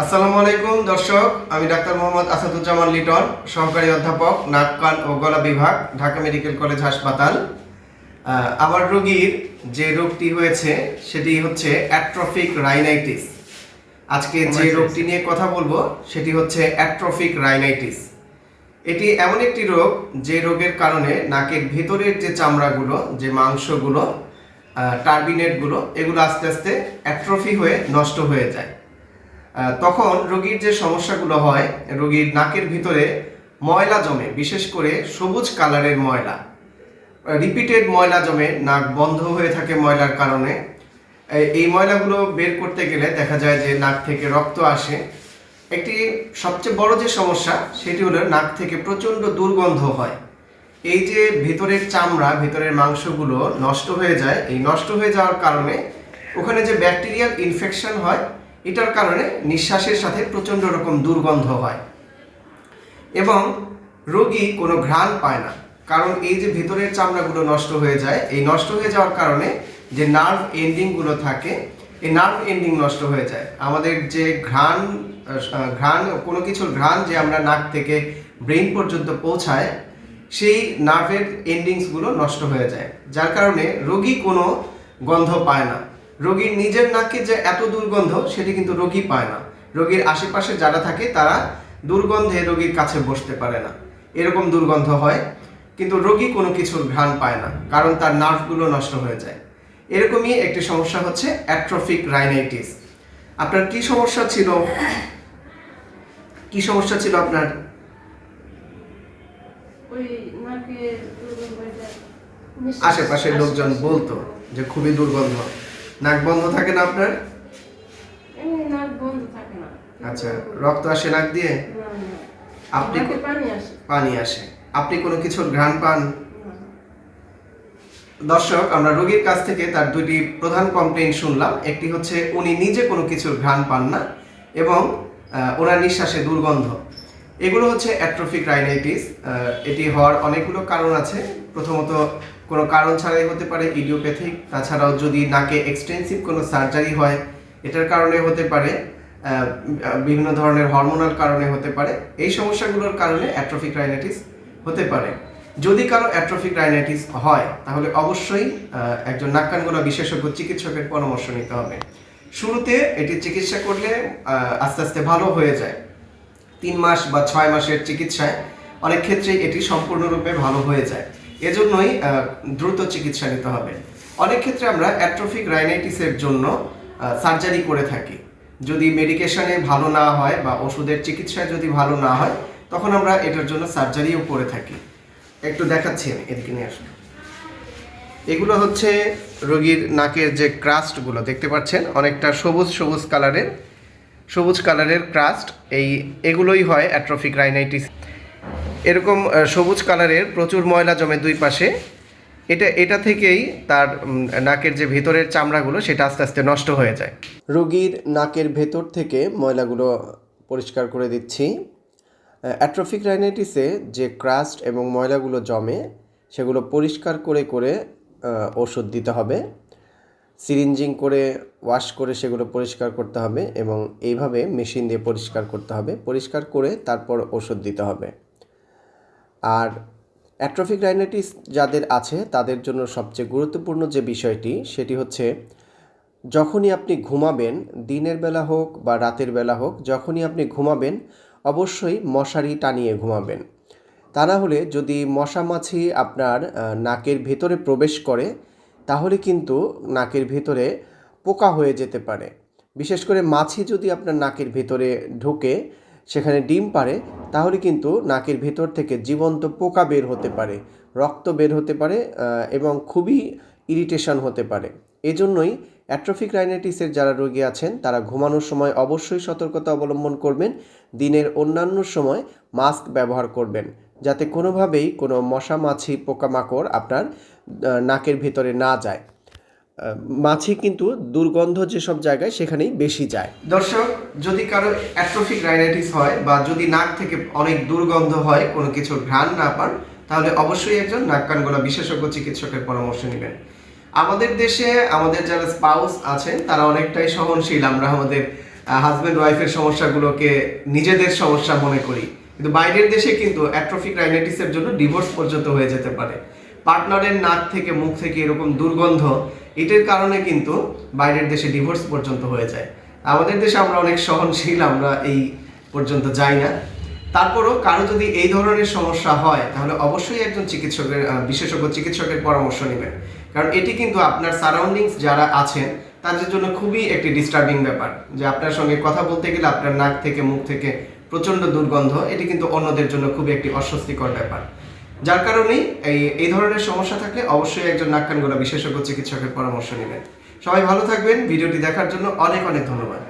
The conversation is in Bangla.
আসসালামু আলাইকুম দর্শক। আমি ডাক্তার মোহাম্মদ আসাদুজ্জামান লিটন সহকারী অধ্যাপক নাক কান ও গলা বিভাগ ঢাকা মেডিকেল কলেজ হাসপাতাল। আমার রোগীর যে রোগটি হয়েছে সেটি হচ্ছে অ্যাট্রফিক রাইনাইটিস। আজকে যে রোগটি নিয়ে কথা বলব সেটি হচ্ছে অ্যাট্রফিক রাইনাইটিস। এটি এমন একটি রোগ যে রোগের কারণে নাকের ভেতরের যে চামড়াগুলো যে মাংসগুলো টার্বিনেটগুলো এগুলো আস্তে আস্তে অ্যাট্রফি হয়ে নষ্ট হয়ে যায়। তখন রোগীর যে সমস্যাগুলো হয়, রোগীর নাকের ভিতরে ময়লা জমে, বিশেষ করে সবুজ কালারের ময়লা। রিপিটেড ময়লা জমে, নাক বন্ধ হয়ে থাকে ময়লার কারণে। এই- ময়লাগুলো বের করতে গেলে দেখা যায় যে নাক থেকে রক্ত আসে। একটি সবচেয়ে বড় যে সমস্যা, সেটি হলো নাক থেকে প্রচণ্ড দুর্গন্ধ হয়। এই যে ভেতরের চামড়া, ভেতরের মাংসগুলো নষ্ট হয়ে যায়, এই নষ্ট হয়ে যাওয়ার কারণে ওখানে যে ব্যাকটেরিয়াল ইনফেকশন হয় এটার কারণে নিঃশ্বাসের সাথে প্রচণ্ড রকম দুর্গন্ধ হয়। এবং রোগী কোনো ঘ্রাণ পায় না। কারণ এই যে ভেতরের চামড়াগুলো নষ্ট হয়ে যায়, এই নষ্ট হয়ে যাওয়ার কারণে যে নার্ভ এন্ডিংগুলো থাকে, এই নার্ভ এন্ডিং নষ্ট হয়ে যায়। আমাদের যে ঘ্রাণ ঘ্রাণ, কোনো কিছুর ঘ্রাণ যে আমরা নাক থেকে ব্রেন পর্যন্ত পৌঁছায়, সেই নার্ভের এন্ডিংসগুলো নষ্ট হয়ে যায়। যার কারণে রোগী কোনো গন্ধ পায় না। রোগীর নিজের নাকে যে এত দুর্গন্ধ সেটি কিন্তু রোগী পায় না। রোগীর আশেপাশে যারা থাকে তারা দুর্গন্ধে রোগীর কাছে বসতে পারে না। এরকম দুর্গন্ধ হয় কিন্তু রোগী কোনো কিছুর ঘ্রাণ পায় না কারণ তার নার্ভগুলো নষ্ট হয়ে যায়। এরকমই একটি সমস্যা হচ্ছে অ্যাট্রফিক রাইনাইটিস। আপনার কি সমস্যা ছিল? কি সমস্যা ছিল আপনার? আশেপাশের লোকজন বলতো যে খুবই দুর্গন্ধ। নাক বন্ধ থাকে না আপনার? নাক বন্ধ থাকে না। আচ্ছা রক্ত আসে নাক দিয়ে। আপনি পানি আসে। পানি আসে। আপনি কোনো কিছুর ঘ্রাণ পান? দর্শক আমরা রোগীর কাছ থেকে তার দুটি প্রধান কমপ্লেইন শুনলাম। একটি হচ্ছে উনি নিজে কোনো কিছুর ঘ্রাণ পান না এবং ওনার নিঃশ্বাসে দুর্গন্ধ। এগুলো হচ্ছে অ্যাট্রোফিক রাইনাইটিস এটি হওয়ার অনেকগুলো কারণ আছে। প্রথমত কোনো কারণ ছাড়াই হতে পারে ইডিওপ্যাথিক। তাছাড়াও যদি নাকে এক্সটেন্সিভ কোনো সার্জারি হয়, এটার কারণে হতে পারে বিভিন্ন ধরনের হরমোনাল কারণে হতে পারে। এই সমস্যাগুলোর কারণে অ্যাট্রোফিক রাইনাইটিস হতে পারে। যদি কারও অ্যাট্রোফিক রাইনাইটিস হয়, তাহলে অবশ্যই একজন নাক কান গলা বিশেষজ্ঞ চিকিৎসকের পরামর্শ নিতে হবে। শুরুতে এটি চিকিৎসা করলে আস্তে আস্তে ভালো হয়ে যায়। তিন মাস বা ছয় মাসের চিকিৎসায় অনেক ক্ষেত্রেই এটি সম্পূর্ণরূপে ভালো হয়ে যায়। এজন্যই দ্রুত চিকিৎসা নিতে হবে। অনেক ক্ষেত্রে আমরা অ্যাট্রোফিক রাইনাইটিসের জন্য সার্জারি করে থাকি। যদি মেডিকেশনে ভালো না হয় বা ওষুধের চিকিৎসায় যদি ভালো না হয়, তখন আমরা এটার জন্য সার্জারিও করে থাকি। একটু দেখাচ্ছি আমি, এদিকে নিয়ে আসুন। এগুলো হচ্ছে রোগীর নাকের যে ক্রাস্টগুলো, দেখতে পাচ্ছেন? অনেকটা সবুজ সবুজ কালারের সবুজ কালারের ক্রাস্ট। এই, এগুলোই হয় অ্যাট্রোফিক রাইনাইটিস। এরকম সবুজ কালারের প্রচুর ময়লা জমে দুই পাশে। এটা এটা থেকেই তার নাকের যে ভেতরের চামড়াগুলো, সেটা আস্তে আস্তে নষ্ট হয়ে যায়। রোগীর নাকের ভেতর থেকে ময়লাগুলো পরিষ্কার করে দিচ্ছি। অ্যাট্রফিক রাইনাইটিসে যে ক্রাস্ট এবং ময়লাগুলো জমে, সেগুলো পরিষ্কার করে করে ওষুধ দিতে হবে। সিরিঞ্জিং করে, ওয়াশ করে সেগুলো পরিষ্কার করতে হবে এবং এইভাবে মেশিন দিয়ে পরিষ্কার করতে হবে। পরিষ্কার করে তারপর ওষুধ দিতে হবে। আর অ্যাট্রফিক রাইনাইটিস যাদের আছে, তাদের জন্য সবচেয়ে গুরুত্বপূর্ণ যে বিষয়টি, সেটি হচ্ছে যখনই আপনি ঘুমাবেন, দিনের বেলা হোক বা রাতের বেলা হোক, যখনই আপনি ঘুমাবেন, অবশ্যই মশারি টানিয়ে ঘুমাবেন। তা না হলে যদি মশা মাছি আপনার নাকের ভেতরে প্রবেশ করে, তাহলে কিন্তু নাকের ভেতরে পোকা হয়ে যেতে পারে। বিশেষ করে মাছি যদি আপনার নাকের ভেতরে ঢোকে সেখানে ডিম পারে তাহলে কিন্তু নাকের ভেতর থেকে জীবন্ত পোকা বের হতে পারে, রক্ত বের হতে পারে এবং খুবই ইরিটেশন হতে পারে। এজন্যই অ্যাট্রোফিক রাইনাইটিসের যারা রোগী আছেন, তারা ঘুমানোর সময় অবশ্যই সতর্কতা অবলম্বন করবেন, দিনের অন্যান্য সময় মাস্ক ব্যবহার করবেন, যাতে কোনোভাবেই কোনো মশা মাছি পোকামাকড় আপনার নাকের ভেতরে না যায়। মাছি কিন্তু দুর্গন্ধ যেসব জায়গায় সেখানেই বেশি যায়। দর্শক, যদি কারও অ্যাট্রোফিক রাইনাইটিস হয় বা যদি নাক থেকে অনেক দুর্গন্ধ হয়, কোনো কিছুর ঘ্রাণ না পান, তাহলে অবশ্যই একজন নাক কান গলা বিশেষজ্ঞ চিকিৎসকের পরামর্শ নেবেন। আমাদের দেশে, আমাদের যারা স্পাউস আছেন, তারা অনেকটাই সহনশীল। আমরা আমাদের হাজব্যান্ড ওয়াইফের সমস্যাগুলোকে নিজেদের সমস্যা মনে করি। কিন্তু বাইরের দেশে কিন্তু অ্যাট্রোফিক রাইনাইটিসের জন্য ডিভোর্স পর্যন্ত হয়ে যেতে পারে। পার্টনারের নাক থেকে, মুখ থেকে এরকম দুর্গন্ধ, এটার কারণে কিন্তু বাইরের দেশে ডিভোর্স পর্যন্ত হয়ে যায়। আমাদের দেশে আমরা অনেক সহনশীল, আমরা এই পর্যন্ত যাই না। তারপরও কারও যদি এই ধরনের সমস্যা হয়, তাহলে অবশ্যই একজন চিকিৎসকের বিশেষজ্ঞ চিকিৎসকের পরামর্শ নেবেন। কারণ এটি কিন্তু আপনার সারাউন্ডিংস যারা আছেন, তাদের জন্য খুবই একটি ডিস্টার্বিং ব্যাপার। যে আপনার সঙ্গে কথা বলতে গেলে আপনার নাক থেকে, মুখ থেকে প্রচণ্ড দুর্গন্ধ, এটি কিন্তু অন্যদের জন্য খুবই একটি অস্বস্তিকর ব্যাপার। যার কারণেই এই এই ধরনের সমস্যা থাকলে অবশ্যই একজন নাক কান গলা বিশেষজ্ঞ চিকিৎসকের পরামর্শ নেবেন। সবাই ভালো থাকবেন। ভিডিওটি দেখার জন্য অনেক অনেক ধন্যবাদ।